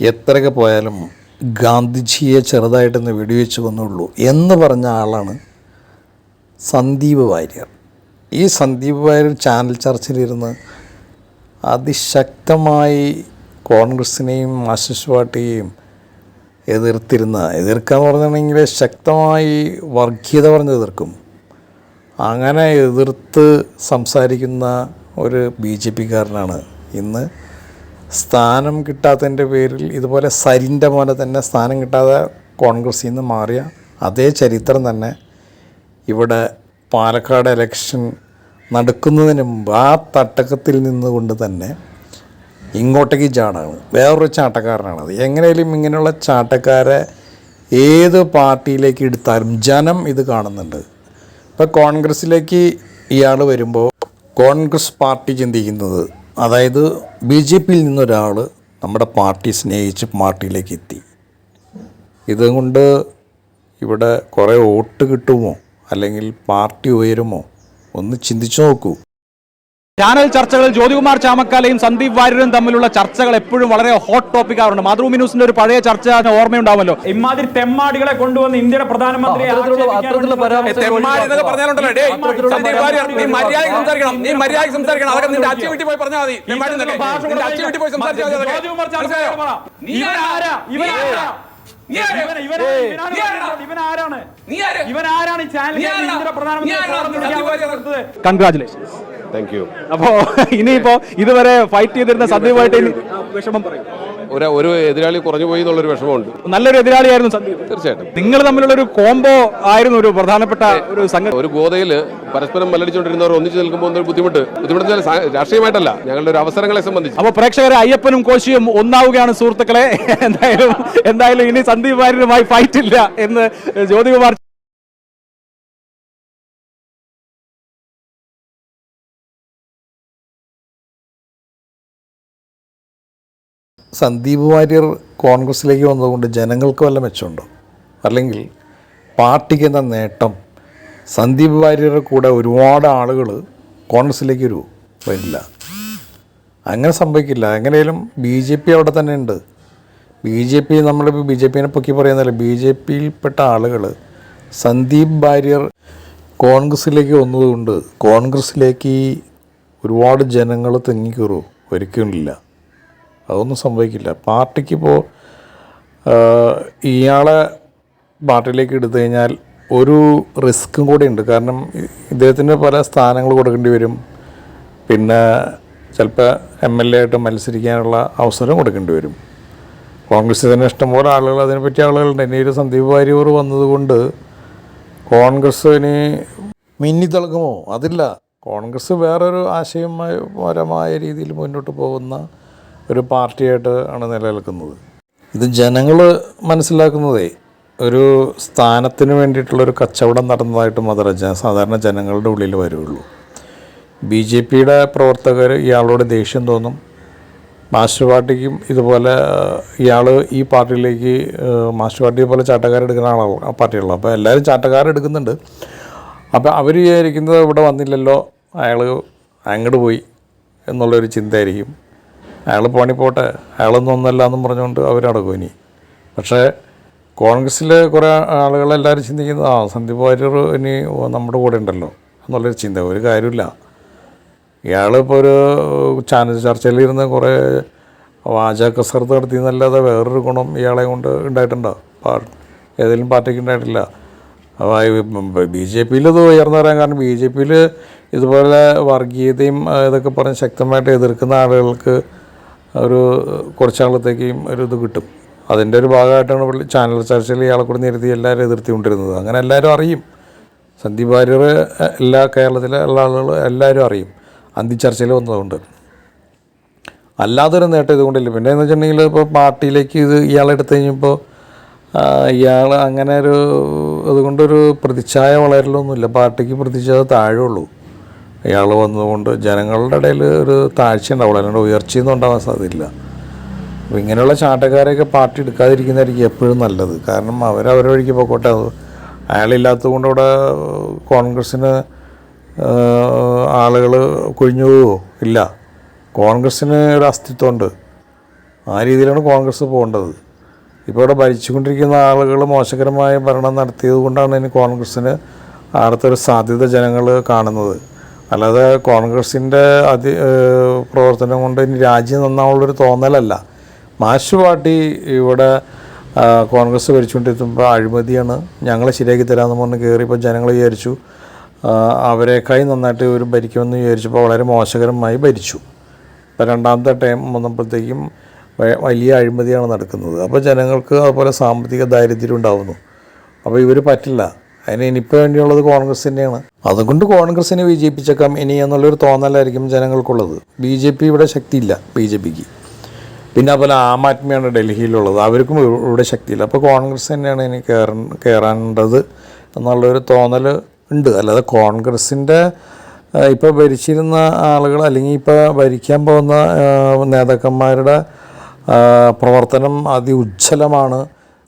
എത്രയൊക്കെ പോയാലും ഗാന്ധിജിയെ ചെറുതായിട്ടൊന്ന് വെടിവെച്ച് വന്നുള്ളൂ എന്ന് പറഞ്ഞ ആളാണ് സന്ദീപ് വാര്യർ. ഈ സന്ദീപ് വാര്യർ ചാനൽ ചർച്ചയിലിരുന്ന് അതിശക്തമായി കോൺഗ്രസിനെയും മാർസിസ്റ്റ് പാർട്ടിയെയും എതിർത്തിരുന്ന എതിർക്കുക എന്ന് പറഞ്ഞിട്ടുണ്ടെങ്കിൽ ശക്തമായി വർഗീയത പറഞ്ഞ് എതിർക്കും. അങ്ങനെ എതിർത്ത് സംസാരിക്കുന്ന ഒരു ബി ജെ പിക്കാരനാണ് ഇന്ന് സ്ഥാനം കിട്ടാത്തതിന്റെ പേരിൽ ഇതുപോലെ സരിന്റെ പോലെ തന്നെ സ്ഥാനം കിട്ടാതെ കോൺഗ്രസിൽ നിന്ന് മാറിയ അതേ ചരിത്രം തന്നെ ഇവിടെ പാലക്കാട് എലക്ഷൻ നടക്കുന്നതിന് മുമ്പ് ആ തട്ടകത്തിൽ നിന്നുകൊണ്ട് തന്നെ ഇങ്ങോട്ടേക്ക് ചാടാണ്. വേറൊരു ചാട്ടക്കാരനാണത് എങ്ങനെയും ഇങ്ങനെയുള്ള ചാട്ടക്കാരെ ഏത് പാർട്ടിയിലേക്ക് എടുത്താലും ജനം ഇത് കാണുന്നുണ്ട്. ഇപ്പോൾ കോൺഗ്രസ്സിലേക്ക് ഇയാൾ വരുമ്പോൾ കോൺഗ്രസ് പാർട്ടി ചിന്തിക്കുന്നത് അതായത് ബി ജെ പിയിൽ നിന്നൊരാൾ നമ്മുടെ പാർട്ടി സ്നേഹിച്ച് പാർട്ടിയിലേക്ക് എത്തി ഇതുകൊണ്ട് ഇവിടെ കുറേ വോട്ട് കിട്ടുമോ? അല്ലെങ്കിൽ പാർട്ടി ഉയരുമോ? ഒന്ന് ചിന്തിച്ചു നോക്കൂ. ചാനൽ ചർച്ചകളിൽ ജ്യോതികുമാർ ചാമക്കാലയും സന്ദീപ് വാര്യരും തമ്മിലുള്ള ചർച്ചകൾ എപ്പോഴും വളരെ ഹോട്ട് ടോപ്പിക് ആവുന്നുണ്ട് മാതൃഭൂമി ന്യൂസിന്റെ ഒരു പഴയ ചർച്ച അതിന് ഓർമ്മയുണ്ടാവുമല്ലോ. ഇമാതിരി തെമ്മാടികളെ കൊണ്ടുവന്ന് ഇന്ത്യയുടെ പ്രധാനമന്ത്രി ആരാ? താങ്ക് യു അപ്പോ ഇനിയിപ്പോ ഇതുവരെ ഫൈറ്റ് ചെയ്തിരുന്ന സന്ദീപായിട്ട് ഇനി വിഷമം പറയും. ഒരു ഒരു എതിരാളി കുറഞ്ഞു പോയി എന്നുള്ളൊരു വിഷമമുണ്ട്. നല്ലൊരു എതിരാളിയായിരുന്നു സന്ദീപ്. തീർച്ചയായിട്ടും. നിങ്ങൾ തമ്മിലുള്ള ഒരു കോംബോ ആയിരുന്നു ഒരു പ്രധാനപ്പെട്ട ഒരു സംഘം ഒരു ഗോതയിൽ പരസ്പരം മല്ലടിച്ചുകൊണ്ടിരുന്നവർ ഒന്നിച്ചു നിൽക്കുമ്പോൾ ഒരു ബുദ്ധിമുട്ട്? ബുദ്ധിമുട്ട് രാഷ്ട്രീയമായിട്ടല്ല ഞങ്ങളുടെ ഒരു അവസരങ്ങളെ സംബന്ധിച്ച്. അപ്പോൾ പ്രേക്ഷകരെ അയ്യപ്പനും കോശിയും ഒന്നാവുകയാണ് സുഹൃത്തുക്കളെ. എന്തായാലും എന്തായാലും ഇനി സന്ദീപ് വാര്യനുമായി ഫൈറ്റ് ഇല്ല എന്ന് ജ്യോതികുമാർ സന്ദീപ് വാര്യർ കോൺഗ്രസ്സിലേക്ക് വന്നതുകൊണ്ട് ജനങ്ങൾക്ക് വല്ല മെച്ചമുണ്ടോ? അല്ലെങ്കിൽ പാർട്ടിക്ക് എന്ന നേട്ടം? സന്ദീപ് വാര്യരുടെ കൂടെ ഒരുപാട് ആളുകൾ കോൺഗ്രസ്സിലേക്ക് ഒരു വരില്ല. അങ്ങനെ സംഭവിക്കില്ല. എങ്ങനെയും ബി ജെ പി അവിടെ തന്നെ ഉണ്ട്. ബി ജെ പി നമ്മളിപ്പോൾ ബി ജെ പിനെ പൊക്കി പറയുന്നില്ല ബി ജെ പിയിൽപ്പെട്ട ആളുകൾ സന്ദീപ് ഭാര്യർ കോൺഗ്രസ്സിലേക്ക് വന്നതുകൊണ്ട് കോൺഗ്രസ്സിലേക്ക് ഒരുപാട് ജനങ്ങൾ തെങ്ങിക്കയറുമോ ഒരിക്കലുമില്ല അതൊന്നും സംഭവിക്കില്ല. പാർട്ടിക്കിപ്പോൾ ഇയാളെ പാർട്ടിയിലേക്ക് എടുത്തു കഴിഞ്ഞാൽ ഒരു റിസ്ക്കും കൂടി ഉണ്ട്. കാരണം ഇദ്ദേഹത്തിന് പല സ്ഥാനങ്ങൾ കൊടുക്കേണ്ടി വരും. പിന്നെ ചിലപ്പോൾ എം എൽ എ ആയിട്ട് മത്സരിക്കാനുള്ള അവസരം കൊടുക്കേണ്ടി വരും. കോൺഗ്രസ് തന്നെ ഇഷ്ടംപോലെ ആളുകൾ അതിനെപ്പറ്റി ആളുകളുണ്ട്. ഇനി ഒരു സന്ദീപ് വാര്യർ വന്നതുകൊണ്ട് കോൺഗ്രസ്സിന് തളകുമോ അതില്ല. കോൺഗ്രസ് വേറൊരു ആശയപരമായ രീതിയിൽ മുന്നോട്ട് പോകുന്ന ഒരു പാർട്ടിയായിട്ട് ആണ് നിലനിൽക്കുന്നത്. ഇത് ജനങ്ങൾ മനസ്സിലാക്കുന്നതേ ഒരു സ്ഥാനത്തിന് വേണ്ടിയിട്ടുള്ളൊരു കച്ചവടം നടന്നതായിട്ട് മാത്രമേ സാധാരണ ജനങ്ങളുടെ ഉള്ളിൽ വരുള്ളൂ. ബി ജെ പിയുടെ പ്രവർത്തകർ ഇയാളോട് ദേഷ്യം തോന്നും. മാസ്റ്റർ പാർട്ടിക്കും ഇതുപോലെ ഇയാൾ ഈ പാർട്ടിയിലേക്ക് മാസ്റ്റർ പാർട്ടിയെ പോലെ ചാട്ടക്കാരെടുക്കുന്ന ആളാണ് പാർട്ടിയുള്ള അപ്പോൾ എല്ലാവരും ചാട്ടക്കാരെടുക്കുന്നുണ്ട് അപ്പോൾ അവർ വിചാരിക്കുന്നത് ഇവിടെ വന്നില്ലല്ലോ അയാൾ അങ്ങോട്ട് പോയി എന്നുള്ളൊരു ചിന്തയായിരിക്കും അയാൾ പണി പോട്ടെ അയാളൊന്നും ഒന്നല്ല എന്നും പറഞ്ഞുകൊണ്ട് അവരടക്കും ഇനി. പക്ഷേ കോൺഗ്രസ്സിൽ കുറേ ആളുകളെല്ലാവരും ചിന്തിക്കുന്നത് ആ സന്ദീപ് വാര്യർ ഇനി നമ്മുടെ കൂടെ ഉണ്ടല്ലോ എന്നുള്ളൊരു ചിന്ത. ഒരു കാര്യമില്ല ഇയാളിപ്പോൾ ഒരു ചാനൽ ചർച്ചയിലിരുന്ന് കുറേ വാചക കസർത്ത് നടത്തി എന്നല്ലാതെ വേറൊരു ഗുണം ഇയാളെ കൊണ്ട് ഉണ്ടായിട്ടുണ്ടോ? പാ ഏതെങ്കിലും പാർട്ടിക്ക് ഉണ്ടായിട്ടില്ല. ബി ജെ പിയിൽ ഇത് ഉയർന്നു വരാൻ കാരണം ബി ജെ പിയിൽ ഇതുപോലെ വർഗീയതയും ഇതൊക്കെ പറഞ്ഞ് ശക്തമായിട്ട് എതിർക്കുന്ന ആളുകൾക്ക് ഒരു കുറച്ചാളത്തേക്കും ഒരു ഇത് കിട്ടും. അതിന്റെ ഒരു ഭാഗമായിട്ടാണ് പുള്ളി ചാനൽ ചർച്ചയിൽ ഇയാളെ കൂടെ നിരത്തി എല്ലാവരും എതിർത്തിക്കൊണ്ടിരുന്നത്. അങ്ങനെ എല്ലാവരും അറിയും. സന്ദീപ് വാര്യർ എല്ലാ കേരളത്തിലെ എല്ലാ ആളുകളും എല്ലാവരും അറിയും. അന്തി ചർച്ചയിൽ വന്നതുകൊണ്ട്. അല്ലാതൊരു നേട്ടം ഇതുകൊണ്ടില്ല. പിന്നെ എന്ന് വെച്ചിട്ടുണ്ടെങ്കിൽ ഇപ്പോൾ പാർട്ടിയിലേക്ക് ഇത് ഇയാളെടുത്ത് കഴിഞ്ഞപ്പോൾ ഇയാൾ അങ്ങനെ ഒരു അതുകൊണ്ടൊരു പ്രതിച്ഛായ വളരലൊന്നുമില്ല. പാർട്ടിക്ക് പ്രതിച്ഛായ താഴെയുള്ളൂ. ഇയാൾ വന്നതുകൊണ്ട് ജനങ്ങളുടെ ഇടയിൽ ഒരു താഴ്ച ഉണ്ടാവുള്ളൂ. അല്ലാണ്ട് ഉയർച്ചയൊന്നും ഉണ്ടാവാൻ സാധ്യതയില്ല. അപ്പോൾ ഇങ്ങനെയുള്ള ചാട്ടക്കാരെയൊക്കെ പാർട്ടി എടുക്കാതിരിക്കുന്നതായിരിക്കും എപ്പോഴും നല്ലത്. കാരണം അവരവരെ വഴിക്ക് പോയിക്കോട്ടെ. അത് അയാളില്ലാത്തത് കൊണ്ട് ഇവിടെ കോൺഗ്രസ്സിന് ആളുകൾ കുഴിഞ്ഞു പോവോ? ഇല്ല. കോൺഗ്രസ്സിന് ഒരു അസ്തിത്വമുണ്ട്. ആ രീതിയിലാണ് കോൺഗ്രസ് പോകേണ്ടത്. ഇപ്പോൾ ഇവിടെ ഭരിച്ചുകൊണ്ടിരിക്കുന്ന ആളുകൾ മോശകരമായ ഭരണം നടത്തിയത് കൊണ്ടാണ് ഇനി കോൺഗ്രസ്സിന് അടുത്തൊരു സാധ്യത ജനങ്ങൾ കാണുന്നത്. അല്ലാതെ കോൺഗ്രസിന്റെ അതി പ്രവർത്തനം കൊണ്ട് ഇനി രാജ്യം നന്നാവുള്ളൊരു തോന്നലല്ല. മാഷ് പാർട്ടി ഇവിടെ കോൺഗ്രസ് ഭരിച്ചുകൊണ്ടിരിക്കുമ്പോൾ അഴിമതിയാണ്. ഞങ്ങളെ ശരിയാക്കി തരാമെന്ന് പറഞ്ഞ് കയറിയപ്പോൾ ജനങ്ങൾ വിചാരിച്ചു അവരെക്കായി നന്നായിട്ട് ഇവർ ഭരിക്കുമെന്ന് വിചാരിച്ചപ്പോൾ വളരെ മോശകരമായി ഭരിച്ചു. ഇപ്പോൾ രണ്ടാമത്തെ ടൈം വന്നപ്പോഴത്തേക്കും വലിയ അഴിമതിയാണ് നടക്കുന്നത്. അപ്പോൾ ജനങ്ങൾക്ക് അതുപോലെ സാമ്പത്തിക ദാരിദ്ര്യം ഉണ്ടാവുന്നു. അപ്പോൾ ഇവർ പറ്റില്ല. അതിന് ഇനിയിപ്പോൾ വേണ്ടിയുള്ളത് കോൺഗ്രസ് തന്നെയാണ് അതുകൊണ്ട് കോൺഗ്രസിനെ വിജയിപ്പിച്ചേക്കാം ഇനി എന്നുള്ളൊരു തോന്നലായിരിക്കും ജനങ്ങൾക്കുള്ളത്. ബി ജെ പി ഇവിടെ ശക്തിയില്ല ബി ജെ പിക്ക്. പിന്നെ അതുപോലെ ആം ആദ്മിയാണ് ഡൽഹിയിലുള്ളത്. അവർക്കും ഇവിടെ ശക്തിയില്ല. അപ്പോൾ കോൺഗ്രസ് തന്നെയാണ് ഇനി കയറ കയറേണ്ടത് എന്നുള്ളൊരു തോന്നൽ ഉണ്ട്. അല്ലാതെ കോൺഗ്രസിന്റെ ഇപ്പോൾ ഭരിച്ചിരുന്ന ആളുകൾ അല്ലെങ്കിൽ ഇപ്പോൾ ഭരിക്കാൻ പോകുന്ന നേതാക്കന്മാരുടെ പ്രവർത്തനം അതിഉജ്ജ്വലമാണ്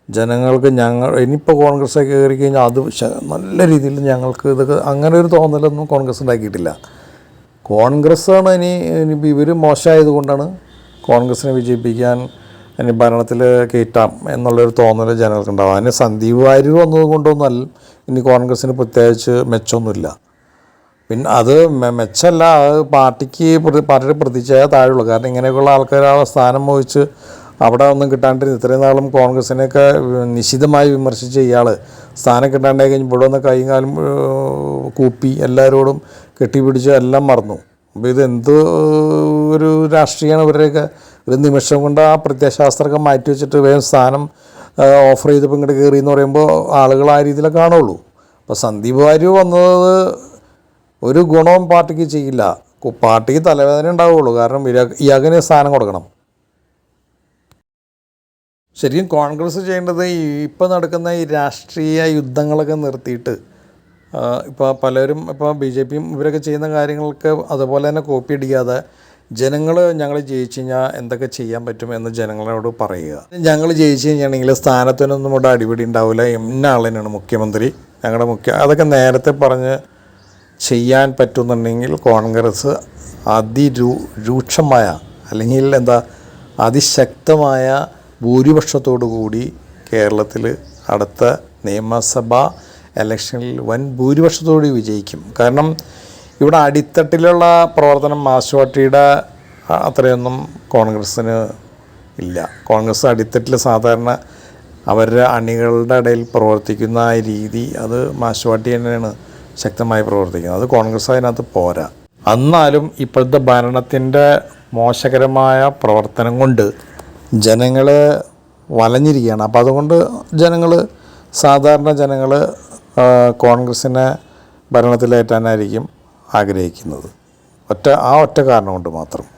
ജനങ്ങൾക്ക് ഞങ്ങൾ ഇനിയിപ്പോൾ കോൺഗ്രസ് കയറി കഴിഞ്ഞാൽ അത് നല്ല രീതിയിൽ ഞങ്ങൾക്ക് ഇതൊക്കെ അങ്ങനെ ഒരു തോന്നലൊന്നും കോൺഗ്രസ് ഉണ്ടാക്കിയിട്ടില്ല. കോൺഗ്രസ്സാണ് ഇനി ഇനിയിപ്പോൾ ഇവർ മോശമായത് കൊണ്ടാണ് കോൺഗ്രസിനെ വിജയിപ്പിക്കാൻ ഇനി ഭരണത്തിൽ കയറ്റാം എന്നുള്ളൊരു തോന്നൽ ജനങ്ങൾക്കുണ്ടാവും. അതിന് സന്ദീപ് വാര്യർ വന്നത് ഇനി കോൺഗ്രസ്സിന് പ്രത്യേകിച്ച് മെച്ചമൊന്നുമില്ല പിന്നെ അത് മെച്ചമല്ല അത് പാർട്ടിക്ക് പാർട്ടിയുടെ പ്രതിച്ഛായ താഴെയുള്ളൂ. കാരണം ഇങ്ങനെയൊക്കെയുള്ള ആൾക്കാർ സ്ഥാനം വഹിച്ച് അവിടെ ഒന്നും കിട്ടാണ്ടിരുന്നു ഇത്രയും നാളും കോൺഗ്രസിനെയൊക്കെ നിശിതമായി വിമർശിച്ച ഇയാൾ സ്ഥാനം കിട്ടാണ്ടായി കഴിഞ്ഞ് ഇവിടെ വന്ന് കൈയും കാലും കൂപ്പി എല്ലാവരോടും കെട്ടിപ്പിടിച്ച് എല്ലാം മറന്നു. അപ്പോൾ ഇത് ഒരു രാഷ്ട്രീയമാണ് ഇവരുടെയൊക്കെ? ഒരു നിമിഷം കൊണ്ട് ആ പ്രത്യയശാസ്ത്രമൊക്കെ മാറ്റി വെച്ചിട്ട് വേഗം സ്ഥാനം ഓഫർ ചെയ്തപ്പോൾ ഇങ്ങോട്ട് കയറി എന്ന് പറയുമ്പോൾ ആളുകൾ ആ രീതിയിലേ കാണുള്ളൂ. അപ്പോൾ സന്ദീപ് വാര്യു വന്നത് ഒരു ഗുണവും പാർട്ടിക്ക് ചെയ്യില്ല. പാർട്ടിക്ക് തലവേദന ഉണ്ടാവുള്ളൂ. കാരണം ഇയാ- ഇയാൾക്ക് സ്ഥാനം കൊടുക്കണം. ശരിക്കും കോൺഗ്രസ് ചെയ്യേണ്ടത് ഇപ്പോൾ ഇപ്പം നടക്കുന്ന ഈ രാഷ്ട്രീയ യുദ്ധങ്ങളൊക്കെ നിർത്തിയിട്ട് ഇപ്പോൾ പലരും ഇപ്പോൾ ബി ജെ പിയും ഇവരൊക്കെ ചെയ്യുന്ന കാര്യങ്ങൾക്ക് അതുപോലെ തന്നെ കോപ്പി അടിക്കാതെ ജനങ്ങൾ ഞങ്ങൾ ജയിച്ചു കഴിഞ്ഞാൽ എന്തൊക്കെ ചെയ്യാൻ പറ്റും എന്ന് ജനങ്ങളോട് പറയുക. ഞങ്ങൾ ജയിച്ചു കഴിഞ്ഞാണെങ്കിൽ സ്ഥാനത്തിനൊന്നും ഇവിടെ അടിപിടി ഉണ്ടാവില്ല. ഇന്ന ആളിനാണ് മുഖ്യമന്ത്രി. ഞങ്ങളുടെ മുഖ്യ അതൊക്കെ നേരത്തെ പറഞ്ഞ് ചെയ്യാൻ പറ്റുന്നുണ്ടെങ്കിൽ കോൺഗ്രസ് അതിരൂ രൂക്ഷമായ അല്ലെങ്കിൽ എന്താ അതിശക്തമായ ഭൂരിപക്ഷത്തോടു കൂടി കേരളത്തിൽ അടുത്ത നിയമസഭാ ഇലക്ഷനിൽ വൻ ഭൂരിപക്ഷത്തോടെ വിജയിക്കും. കാരണം ഇവിടെ അടിത്തട്ടിലുള്ള പ്രവർത്തനം മാർക്സ്വാട്ടിയുടെ അത്രയൊന്നും കോൺഗ്രസ്സിന് ഇല്ല. കോൺഗ്രസ് അടിത്തട്ടിൽ സാധാരണ അവരുടെ അണികളുടെ ഇടയിൽ പ്രവർത്തിക്കുന്ന ആ രീതി അത് മാർക്സ്വാട്ടി തന്നെയാണ് ശക്തമായി പ്രവർത്തിക്കുന്നത്. അത് കോൺഗ്രസ് അതിനകത്ത് പോരാ. എന്നാലും ഇപ്പോഴത്തെ ഭരണത്തിന്റെ മോശകരമായ പ്രവർത്തനം കൊണ്ട് ജനങ്ങൾ വലഞ്ഞിരിക്കുകയാണ്. അപ്പോൾ അതുകൊണ്ട് ജനങ്ങൾ സാധാരണ ജനങ്ങൾ കോൺഗ്രസിനെ ഭരണത്തിലേറ്റാനായിരിക്കും ആഗ്രഹിക്കുന്നത്. ഒറ്റ ആ ഒറ്റ കാരണം കൊണ്ട് മാത്രം.